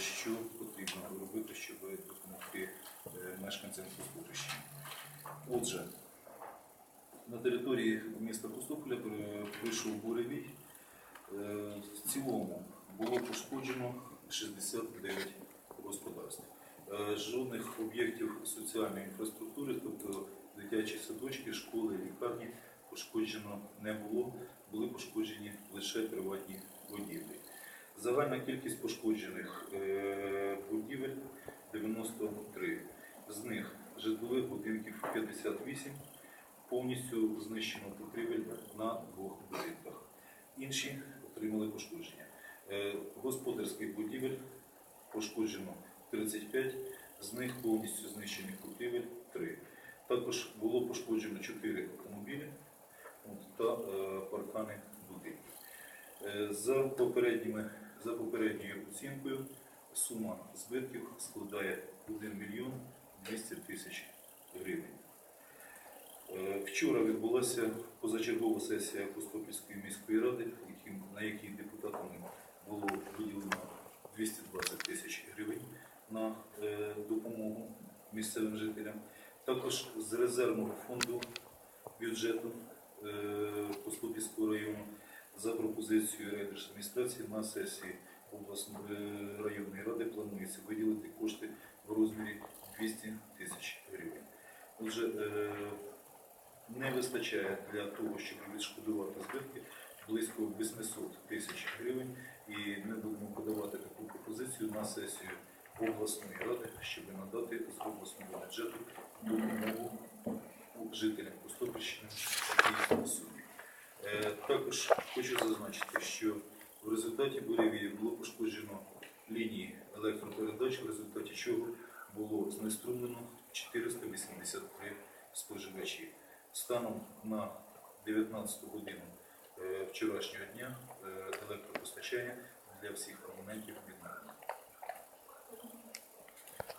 що потрібно робити, щоб допомогти е, мешканцям Костопільщини. Отже, на території міста Костопіля при- пройшов буревій. Е, В цілому було пошкоджено 69 господарств. Е, Жодних об'єктів соціальної інфраструктури, тобто дитячі садочки, школи, лікарні, пошкоджено не було. Були пошкоджені лише приватні будівлі. Загальна кількість пошкоджених З них житлових будинків 58, повністю знищено покрівель на двох будинках. Інші отримали пошкодження. Е, Господарських будівель пошкоджено 35, з них повністю знищені покрівель 3. Також було пошкоджено 4 автомобілі та е, паркани будинків. Е, За за попередньою оцінкою сума збитків складає 1 мільйон 200 тисяч гривень. Е, Вчора відбулася позачергова сесія Костопільської міської ради, на якій депутатами було виділено 220 тисяч гривень на е, допомогу місцевим жителям. Також з резервного фонду бюджету е, Костопільського району за пропозицією райдержадміністрації на сесії обласної районної ради планується виділити кошти в розмірі 200 тисяч гривень. Отже, е, не вистачає для того, щоб відшкодувати збитки близько 800 тисяч гривень, і ми будемо подавати таку пропозицію на сесію обласної ради, щоб надати з обласного бюджету допомогу жителям Костопільщини і суді. Е, Також хочу зазначити, що в результаті буревії було пошкоджено лінії електропередач, в результаті чого було знеструмлено 483 споживачі. Станом на 19 годину е, вчорашнього дня е, електропостачання для всіх.